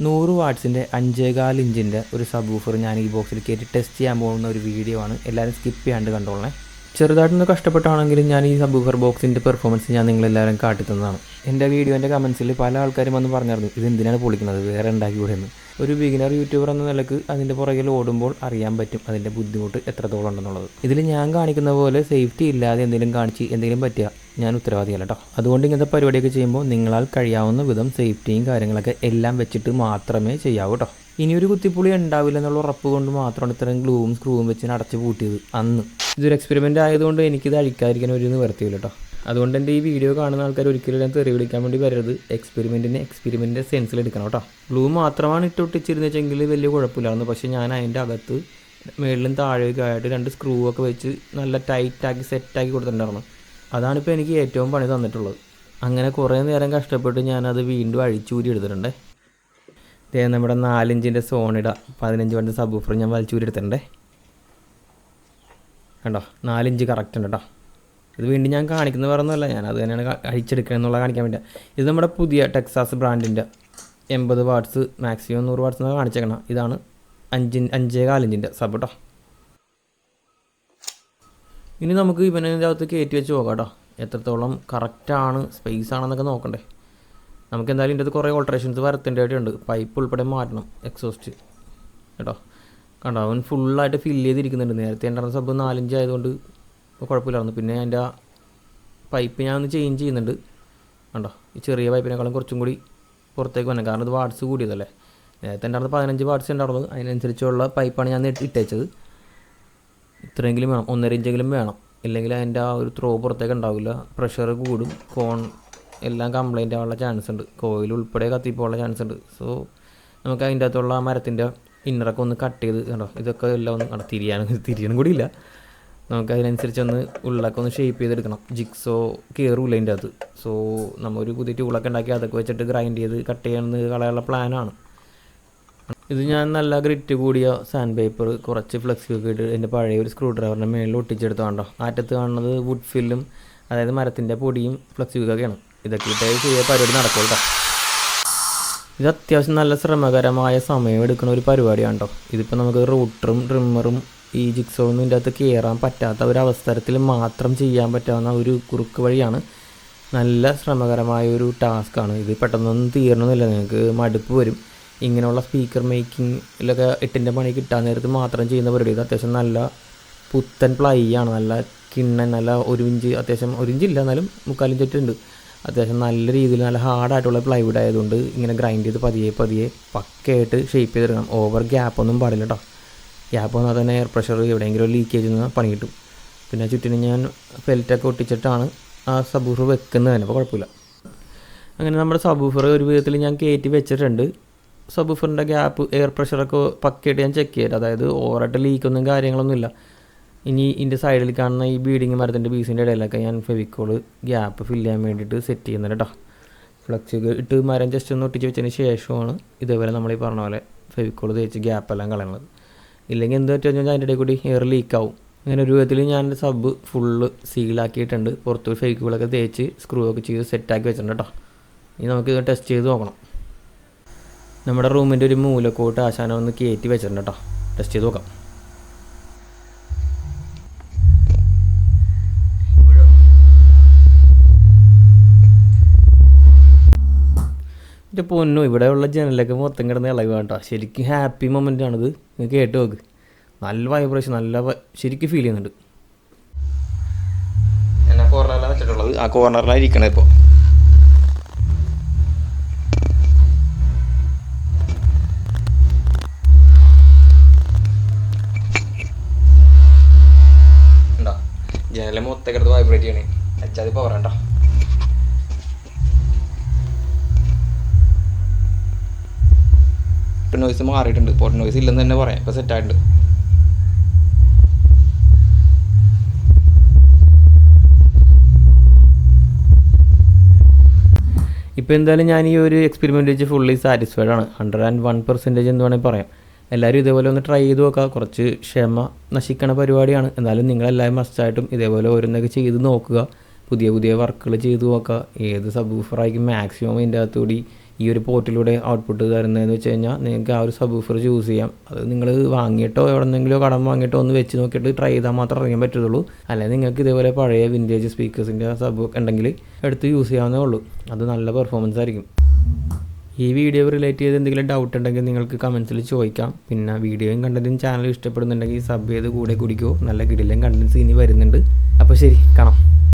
നൂറ് വാട്ട്സിന്റെ അഞ്ചേകാൽ ഇഞ്ചിന്റെ ഒരു sub woofer ഞാൻ ഈ ബോക്സിൽ കയറ്റി ടെസ്റ്റ് ചെയ്യാൻ പോകുന്ന ഒരു വീഡിയോ ആണ്. എല്ലാവരും സ്കിപ്പ് ചെയ്യാണ്ട് കണ്ടോളണേ. ചെറുതായിട്ടൊന്ന് കഷ്ടപ്പെട്ടാണെങ്കിലും ഞാൻ ഈ സബ് വൂഫർ ബോക്സിന്റെ പെർഫോമൻസ് ഞാൻ നിങ്ങളെല്ലാവരും കാട്ടിത്തന്നതാണ്. എന്റെ വീഡിയോന്റെ കമൻസിൽ പല ആൾക്കാരും വന്ന് പറഞ്ഞായിരുന്നു ഇത് എന്തിനാണ് പൊളിക്കുന്നത്? വേറെ ഉണ്ടാക്കി എന്ന് ഒരു ബിഗിനർ യൂട്യൂബർ എന്ന നിലയ്ക്ക് അതിന്റെ പുറകിൽ ഓടുമ്പോൾ അറിയാൻ പറ്റും അതിന്റെ ബുദ്ധിമുട്ട് എത്രത്തോളം ഉണ്ടെന്നുള്ളത്. ഇതിൽ ഞാൻ കാണിക്കുന്ന പോലെ സേഫ്റ്റി ഇല്ലാതെ എന്തെങ്കിലും കാണിച്ച് എന്തെങ്കിലും പറ്റുക ഞാൻ ഉത്തരവാദിയല്ല കേട്ടോ അതുകൊണ്ട് ഇങ്ങനത്തെ പരിപാടിയൊക്കെ ചെയ്യുമ്പോൾ നിങ്ങളാൽ കഴിയാവുന്ന വിധം സേഫ്റ്റിയും കാര്യങ്ങളൊക്കെ എല്ലാം വെച്ചിട്ട് മാത്രമേ ചെയ്യാവൂ കേട്ടോ ഇനിയൊരു കുത്തിപ്പുളി ഉണ്ടാവില്ല എന്നുള്ള ഉറപ്പ് കൊണ്ട് മാത്രമാണ് ഇത്രയും ഗ്ലൂവും സ്ക്രൂവും വെച്ച് അടച്ച് പൂട്ടിയത് അന്ന്. ഇതൊരു എക്സ്പെരിമെന്റ് ആയതുകൊണ്ട് എനിക്കിത് അഴിക്കാതിരിക്കാൻ ഒരു നിവർത്തിയില്ല കേട്ടോ അതുകൊണ്ട് എന്റെ ഈ വീഡിയോ കാണുന്ന ആൾക്കാർ ഒരിക്കലും ഞാൻ തെറി വിളിക്കാൻ വേണ്ടി വരരുത്. എക്സ്പെരിമെന്റിനെ എക്സ്പെരിമെന്റിന്റെ സെൻസിൽ എടുക്കണം കേട്ടോ ഗ്ലൂ മാത്രമാണ് ഇട്ടൊട്ടിച്ചിരുന്നെങ്കിൽ വലിയ കുഴപ്പമില്ലായിരുന്നു. പക്ഷേ ഞാൻ അതിന്റെ അകത്ത് മേളിലും താഴേക്ക് ആയിട്ട് രണ്ട് സ്ക്രൂ ഒക്കെ വെച്ച് നല്ല ടൈറ്റാക്കി സെറ്റാക്കി കൊടുത്തിട്ടുണ്ടായിരുന്നു. അതാണിപ്പോൾ എനിക്ക് ഏറ്റവും പണി തന്നിട്ടുള്ളത്. അങ്ങനെ കുറേ നേരം കഷ്ടപ്പെട്ട് ഞാനത് വീണ്ടും അഴിച്ചൂരി എടുത്തിട്ടുണ്ട്. ഇതേ നമ്മുടെ നാലിഞ്ചിന്റെ സോണിട പതിനഞ്ച് വണ്ടി സബ് ഞാൻ വലിച്ചൂരി എടുത്തിട്ടുണ്ടേ. കണ്ടോ? നാലിഞ്ച് കറക്റ്റ് ഉണ്ട് കേട്ടോ ഇത് വീണ്ടും ഞാൻ കാണിക്കുന്നത് വേറെ ഒന്നുമല്ല. ഞാൻ അത് തന്നെയാണ് അഴിച്ചെടുക്കുക എന്നുള്ള കാണിക്കാൻ വേണ്ടി. ഇത് നമ്മുടെ പുതിയ ടെക്സാസ് ബ്രാൻഡിന്റെ എൺപത് വാട്സ് മാക്സിമം നൂറ് വാട്സ് എന്നാണ് കാണിച്ചേക്കണം. ഇതാണ് അഞ്ചി അഞ്ചേ കാലിഞ്ചിന്റെ സബ് കേട്ടോ ഇനി നമുക്ക് ഇവനതിന്റെ അകത്ത് കയറ്റി വെച്ച് നോക്കാം കേട്ടോ. എത്രത്തോളം കറക്റ്റാണ് സ്പേസ് ആണെന്നൊക്കെ നോക്കണ്ടേ. നമുക്ക് എന്തായാലും ഇതിന്റെ കുറേ ഓൾട്രേഷൻസ് വരുത്തേണ്ടതായിട്ടുണ്ട് പൈപ്പ് ഉൾപ്പെടെ മാറ്റണം എക്സോസ്റ്റ് കേട്ടോ. കണ്ടോ? അവൻ ഫുള്ളായിട്ട് ഫില്ല് ചെയ്തിരിക്കുന്നുണ്ട്. നേരത്തെ ഉണ്ടായിരുന്ന സബ് നാലഞ്ച് ആയതുകൊണ്ട് ഇപ്പോൾ കുഴപ്പമില്ലായിരുന്നു പിന്നെ അതിന്റെ ആ പൈപ്പ് ഞാൻ ഒന്ന് ചേഞ്ച് ചെയ്യുന്നുണ്ട്. കണ്ടോ? ഈ ചെറിയ പൈപ്പിനേക്കാളും കുറച്ചും കൂടി പുറത്തേക്ക് വന്നത് കാരണം ഇത് വാട്സ് കൂടിയതല്ലേ? നേരത്തെ ഉണ്ടായിരുന്ന പതിനഞ്ച് വാട്സ് ഉണ്ടായിരുന്നു. അതിനനുസരിച്ചുള്ള പൈപ്പാണ് ഞാൻ ഇട്ട് ഇട്ടേച്ചത്. ഇത്രയെങ്കിലും വേണം. ഒന്നര ഇഞ്ചെങ്കിലും വേണം. ഇല്ലെങ്കിൽ അതിന്റെ ആ ഒരു ത്രോ പുറത്തേക്ക് ഉണ്ടാവില്ല. പ്രഷർ കൂടും. കോൺ എല്ലാം കംപ്ലൈന്റ് ആവാനുള്ള ചാൻസ് ഉണ്ട്. കോയിൽ ഉൾപ്പെടെ കത്തിപ്പോകാനുള്ള ചാൻസ് ഉണ്ട്. സോ നമുക്ക് അതിന്റെ അകത്തുള്ള ആ മരത്തിന്റെ ഇന്നറൊക്കെ ഒന്ന് കട്ട് ചെയ്ത് കണ്ടോ? ഇതൊക്കെ എല്ലാം ഒന്ന് തിരിയാനും തിരിയണം കൂടി ഇല്ല നമുക്ക് അതിനനുസരിച്ച് ഒന്ന് ഉള്ളൊക്കെ ഒന്ന് ഷേപ്പ് ചെയ്തെടുക്കണം. ജിക്സോ കയറൂല അതിന്റെ അത് സോ നമ്മൾ ഒരു പുതിയ ടൂളൊക്കെ ഉണ്ടാക്കി അതൊക്കെ വെച്ചിട്ട് ഗ്രൈൻഡ് ചെയ്ത് കട്ട് ചെയ്യണമെന്ന് കളയാനുള്ള പ്ലാനാണ് ഇത് ഞാൻ നല്ല ഗ്രിറ്റ് കൂടിയ സാൻഡ് പേപ്പർ കുറച്ച് ഫ്ലെക്സ് ഒക്കെ ഇട്ട് എന്റെ പഴയ ഒരു സ്ക്രൂ ഡ്രൈവറിന്റെ മേളിൽ ഒട്ടിച്ചെടുത്ത് കണ്ടോ? ആറ്റത്ത് കാണുന്നത് വുഡ് ഫില്ലും അതായത് മരത്തിന്റെ പൊടിയും ഫ്ലെക്സ് ഒക്കെയാണ്. ഇതൊക്കെ ഇട്ട് ചെയ്യുക പരിപാടി നടക്കും കേട്ടോ ഇത് അത്യാവശ്യം നല്ല ശ്രമകരമായ സമയം എടുക്കുന്ന ഒരു പരിപാടിയാണ് കേട്ടോ ഇതിപ്പോൾ നമുക്ക് റൂട്ടറും ട്രിമ്മറും ഈ ജിക്സോന്നും ഇതിന്റെ അകത്ത് കയറാൻ പറ്റാത്ത ഒരു അവസരത്തിൽ മാത്രം ചെയ്യാൻ പറ്റാവുന്ന ഒരു കുറുക്ക് വഴിയാണ് നല്ല ശ്രമകരമായ ഒരു ടാസ്ക്കാണ് ഇത് പെട്ടെന്നൊന്നും തീരണമെന്നില്ല നിങ്ങൾക്ക് മടുപ്പ് വരും. ഇങ്ങനെയുള്ള സ്പീക്കർ മേക്കിങ്ങിലൊക്കെ എട്ടിന്റെ പണി കിട്ടാൻ നേരത്ത് മാത്രം ചെയ്യുന്ന പരിപാടി. ഇത് അത്യാവശ്യം നല്ല പുത്തൻ പ്ലൈ ആണ്. നല്ല കിണ്ണൻ നല്ല ഒരു ഇഞ്ച് അത്യാവശ്യം ഒരു ഇഞ്ച് ഇല്ല എന്നാലും മുക്കാലിഞ്ച് ഉണ്ട് അത്യാവശ്യം നല്ല രീതിയിൽ നല്ല ഹാർഡായിട്ടുള്ള പ്ലൈവുഡ് ആയതുകൊണ്ട് ഇങ്ങനെ ഗ്രൈൻഡ് ചെയ്ത് പതിയെ പതിയെ പക്കയായിട്ട് ഷേപ്പ് ചെയ്തെടുക്കണം. ഓവർ ഗ്യാപ്പൊന്നും പാടില്ല കേട്ടോ ഗ്യാപ്പ് വന്നാൽ തന്നെ എയർ പ്രഷർ എവിടെയെങ്കിലും ലീക്കേജ് നിന്ന് പണി കിട്ടും. പിന്നെ ചുറ്റിനും ഞാൻ ഫെൽറ്റൊക്കെ ഒട്ടിച്ചിട്ടാണ് ആ സബൂഫർ വെക്കുന്നത് തന്നെ അപ്പോൾ കുഴപ്പമില്ല. അങ്ങനെ നമ്മുടെ സബൂഫർ ഒരു വിധത്തിൽ ഞാൻ കയറ്റി വെച്ചിട്ടുണ്ട്. സബൂഫറിന്റെ ഗ്യാപ്പ് എയർ പ്രഷറൊക്കെ പക്കയായിട്ട് ഞാൻ ചെക്ക് ചെയ്തിട്ട് അതായത് ഓവറായിട്ട് ലീക്കൊന്നും കാര്യങ്ങളൊന്നും ഇല്ല. ഇനി ഇതിന്റെ സൈഡിൽ കാണുന്ന ഈ ബീഡിങ് മരത്തിന്റെ പീസിന്റെ ഇടയിലൊക്കെ ഞാൻ ഫെവിക്കോൾ ഗ്യാപ്പ് ഫില്ല് ചെയ്യാൻ വേണ്ടിയിട്ട് സെറ്റ് ചെയ്യുന്നുണ്ട് കേട്ടോ. ഫ്ലക്സ് ഇട്ട് മരം ജസ്റ്റ് ഒന്ന് ഒട്ടിച്ച് വെച്ചതിന് ശേഷമാണ് ഇതേപോലെ നമ്മൾ ഈ പറഞ്ഞ പോലെ ഫെവിക്കോൾ തേച്ച് ഗ്യാപ്പെല്ലാം കളയുന്നത്. ഇല്ലെങ്കിൽ എന്ത് പറ്റുമെന്ന് വെച്ചാൽ അതിന്റെ ഇടയിൽ കൂടി എയർ ലീക്കാവും അങ്ങനെ ഒരു വിധത്തിൽ ഞാൻ സബ് ഫുള്ള് സീലാക്കിയിട്ടുണ്ട് പുറത്ത് ഫേക്കുകളൊക്കെ തേച്ച് സ്ക്രൂ ഒക്കെ ചെയ്ത് സെറ്റാക്കി വെച്ചിട്ടുണ്ട് കേട്ടോ. ഇനി നമുക്ക് ടെസ്റ്റ് ചെയ്ത് നോക്കണം. നമ്മുടെ റൂമിന്റെ ഒരു മൂലക്കോട്ട് ആശാനം ഒന്ന് കയറ്റി വെച്ചിട്ടുണ്ട് കേട്ടോ. ടെസ്റ്റ് ചെയ്ത് നോക്കാം. എന്റെ പൊന്നു ഇവിടെയുള്ള ജനലൊക്കെ മൊത്തം കിടന്ന് ഇളകി കേട്ടോ. ശരിക്കും ഹാപ്പി മൊമെന്റ് ആണിത്. കേട്ട് നോക്ക്. നല്ല വൈബ്രേഷൻ നല്ല ശരിക്കും ഫീൽ ചെയ്യുന്നുണ്ട്. എന്നെ കോർണറിലാണ് വെച്ചിട്ടുള്ളത്? ആ കോർണറിലാണ് ഇരിക്കണത് ഇപ്പോൾ ജനലെ മൊത്തം കിടന്ന് വൈബ്രേറ്റ് ചെയ്യണേ. അച്ചാതി പവർ പോട്ട് നോയ്സ് മാറിയിട്ടുണ്ട്. പോട്ട് നോയ്സ് ഇല്ലെന്ന് തന്നെ പറയാം. ഇപ്പോൾ സെറ്റായിട്ടുണ്ട് ഇപ്പോൾ എന്തായാലും ഞാൻ ഈ ഒരു എക്സ്പെരിമെന്റ് വെച്ച് ഫുള്ളി സാറ്റിസ്ഫൈഡ് ആണ്. ഹൺഡ്രഡ് ആൻഡ് വൺ പെർസെന്റേജ് എന്ന് വേണമെങ്കിൽ പറയാം. എല്ലാവരും ഇതേപോലെ ഒന്ന് ട്രൈ ചെയ്ത് നോക്കുക കുറച്ച് ക്ഷമ നശിക്കണ പരിപാടിയാണ്. എന്നാലും നിങ്ങളെല്ലാവരും മസ്റ്റായിട്ടും ഇതേപോലെ ഓരോന്നൊക്കെ ചെയ്ത് നോക്കുക. പുതിയ പുതിയ വർക്കുകൾ ചെയ്ത് നോക്കുക. ഏത് സബ് ഊഫറായിരിക്കും മാക്സിമം ഇതിന്റെ അകത്തുകൂടി ഈ ഒരു പോർട്ടിലൂടെ ഔട്ട്പുട്ട് തരുന്നതെന്ന് വെച്ച് കഴിഞ്ഞാൽ നിങ്ങൾക്ക് ആ ഒരു സബ് ഊഫർ ചൂസ് ചെയ്യാം. അത് നിങ്ങൾ വാങ്ങിയിട്ടോ എവിടെന്നെങ്കിലോ കടം വാങ്ങിയിട്ടോ ഒന്ന് വെച്ച് നോക്കിയിട്ട് ട്രൈ ചെയ്താൽ മാത്രമേ അറിയാൻ പറ്റുള്ളൂ അല്ലെങ്കിൽ നിങ്ങൾക്ക് ഇതേപോലെ പഴയ വിന്റേജ് സ്പീക്കേഴ്സിന്റെ സബ് ഉണ്ടെങ്കിൽ എടുത്ത് യൂസ് ചെയ്യാവുന്നേ ഉള്ളൂ. അത് നല്ല പെർഫോമൻസ് ആയിരിക്കും. ഈ വീഡിയോ റിലേറ്റ് ചെയ്ത് എന്തെങ്കിലും ഡൗട്ട് ഉണ്ടെങ്കിൽ നിങ്ങൾക്ക് കമൻസിൽ ചോദിക്കാം. പിന്നെ വീഡിയോയും കണ്ടതും ചാനൽ ഇഷ്ടപ്പെടുന്നുണ്ടെങ്കിൽ സബ് ചെയ്ത് കൂടെ കുടിക്കുമോ നല്ല കിടിലും കണ്ടൻസ് ഇനി വരുന്നുണ്ട്. അപ്പോൾ ശരി കാണാം.